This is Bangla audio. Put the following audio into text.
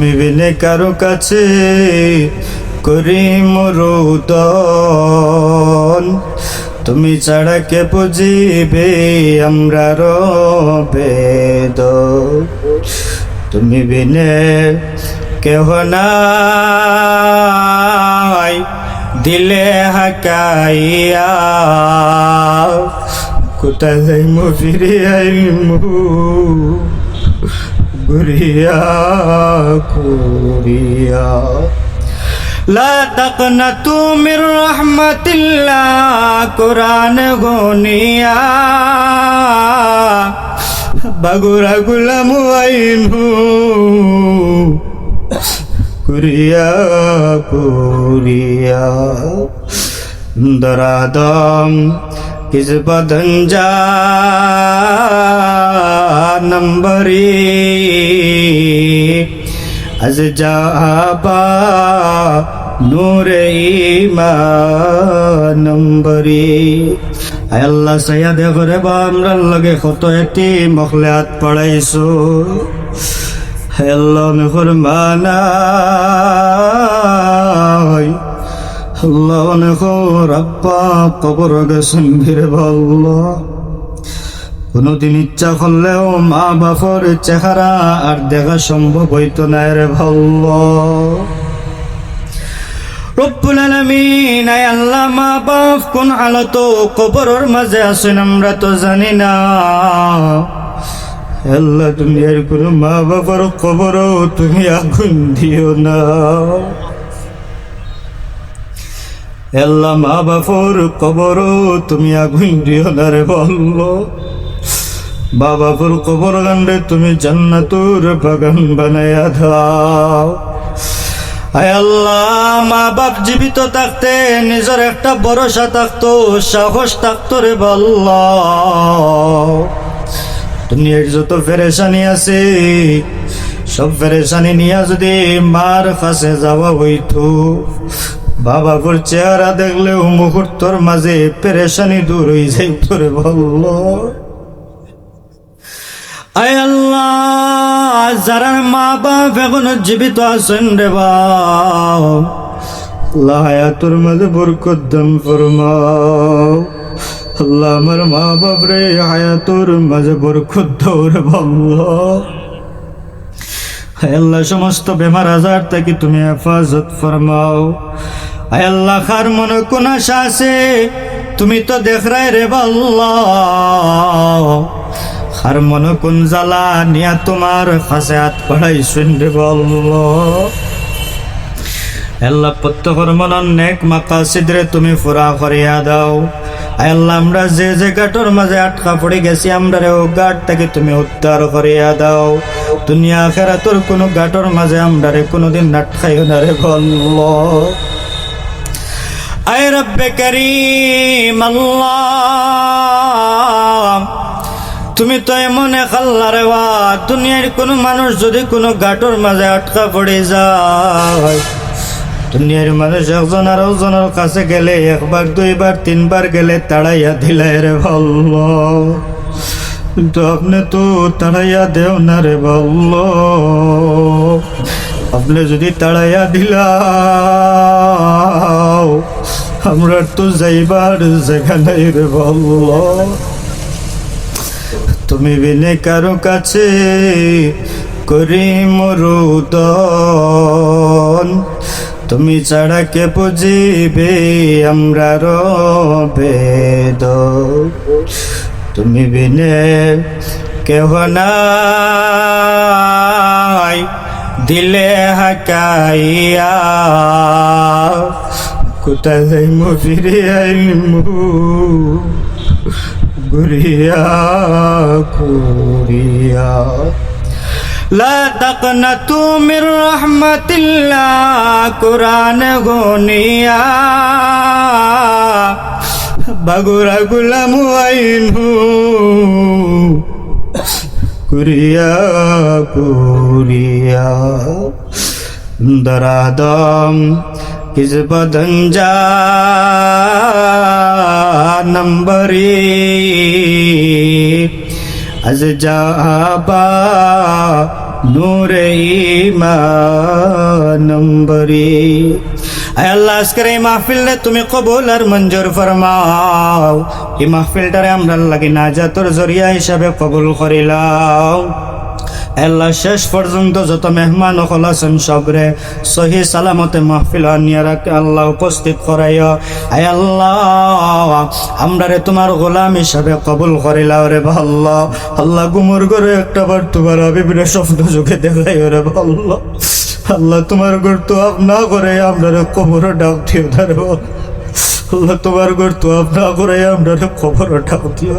তুমি বিনে কারও কাছে করি মরুদন। তুমি ছাড়া কে বুঝিবে আমরা বেদ তুমি বিনে কেহ নাই, দিলে হাকাইয়া। কোথায় যাইমু ফিরে আইমু রিয়া কুরিয়া। লা তাকনা তুমির রহমতিল্লাহ, কোরআন গনিয়া। বাগুরা গুলাম আইনু কুরিয়া কুরিয়া। দরাদম কিস বদঞ্জা নম্বরি আজ যাবা নূরে নম্বরি আল্লাহ সাইয়া দে করে বা আমরা লগে কত এটি মখলে হাত পড়াইছো হে আল্লাহ মেহর মানাই আল্লাহ অনেক রাব্বা কবর গেছেন ভিড়ে ভাল্লাহ কোনোদিন ইচ্ছা করলেও মা বাপর চেহারা আর দেখা সম্ভব হইতো না রে ভাল্ল। রব্বুল মা বাপ, কোন আমরা তো জানি না। মা তুমি আগুন দিও না। মা বাপর কবরও তুমি আগুন দিও না রে বলল বাবা ফুল কবর গান্ডে তুমি জান্নাতুর বাগান বানায়া দাও। আল্লাহ, মা বাপ জীবিত থাকতে, নিজের একটা ভরসা থাকতো, সাহস থাকতো রে বল্লা দুনিয়ার যত ফেরেশানি আছে, সব ফেরেশানি নিয়ে যদি মার কাছে যাওয়া হইতো বাবাপুর চেহারা দেখলেও মুহূর্তর মাঝে পেরেশানি দূর হয়ে যাইত রে বল্লা আল্লাহ মা বাপ এখনও জীবিত আছেন রে আল্লাহ হায়াতুর মাঝে বরকত ফরমাও। আল্লাহ আমার মা বাপ রে, হায়াতুর মাঝে বরকত রে আল্লাহ, সমস্ত বেমার আজার থেকে তুমি হেফাজত ফরমাও। আল্লাহ, খার মনে কোন আশা আছে? তুমি তো দেখ রে আল্লাহ আর মন কোন জ্বালা নিয়া তোমার ফাঁসে হাত পড়াই শুনবে বলল আল্লাহ প্রত্যেকর মনন নেক মাকা সিদ্রে তুমি ফুরা করিয়া দাও। আল্লাহ, আমরা যে যে গাটর মাঝে আটকা পড়ে গেছি, আমরা ও গাট তুমি উদ্ধার করিয়া দাও। দুনিয়া খেরা তোর কোনো গাটর মাঝে আমরা রে কোনোদিন নাটকাইও না রে বলল আয় রব্বে করিম আল্লাহ। তুমি তো এমন এক আল্লাহ রে দুনিয়ার কোনো মানুষ যদি কোনো গাটর মাঝে আটকা পড়ে যায়। দুনিয়ার মানুষ একজন আর একজনের কাছে গেলে একবার দুইবার তিনবার গেলে তাড়াইয়া দিলে রে ভালো কিন্তু আপনি তো তাড়াইয়া দেও না রে ভালো আপনি যদি তাড়াইয়া দিলা আমরা তো যাইবার জায়গা নাই রে ভালো তুমি বিনে কারও কাছে করি মরুদন। তুমি ছাড়া কে বুঝিবে আমরা বেদ তুমি বিনে কেহ নাই দিলে হাকাইয়া। কোথায় যাইমু ফিরে আইমু ঘুরিয়া ঘুরিয়া لا تقنطوا من رحمة الله قرآن غنيا বাগুরা গুলাম আইনু কুরিয়া কুরিয়া দরাদম কিস বদন যা নম্বরি আজ যাবা নূরে ইমানম্বরি আয় আল্লাহ আজকের এই মাহফিলে তুমি কবুল আর মঞ্জুর ফরমাও এই মাহফিলটারে আমরা লাগি নাজাতর জরিয়া হিসাবে কবুল করিলাম আল্লাহ শেষ পর্যন্ত যত মেহমান হল আছেন সবরে, সহি সালামতে মাহফিল আনিয়া রাখে আল্লাহ উপস্থিত করাইয়া আয় আল্লাহ আমরা রে তোমার গোলাম হিসাবে কবুল করিলাও রে ভাল্লাহ। আল্লাহ গুমর করে একটা বার তোমার আবিবির শব্দ চোখে দেখাই রে ভাল্লাহ। আল্লাহ তোমার ঘর তো আপনা করে আমরা কবর ডাক দিও ধরো আল্লাহ তোমার ঘর তো আপনা করে আমরা কবর ডাক দিও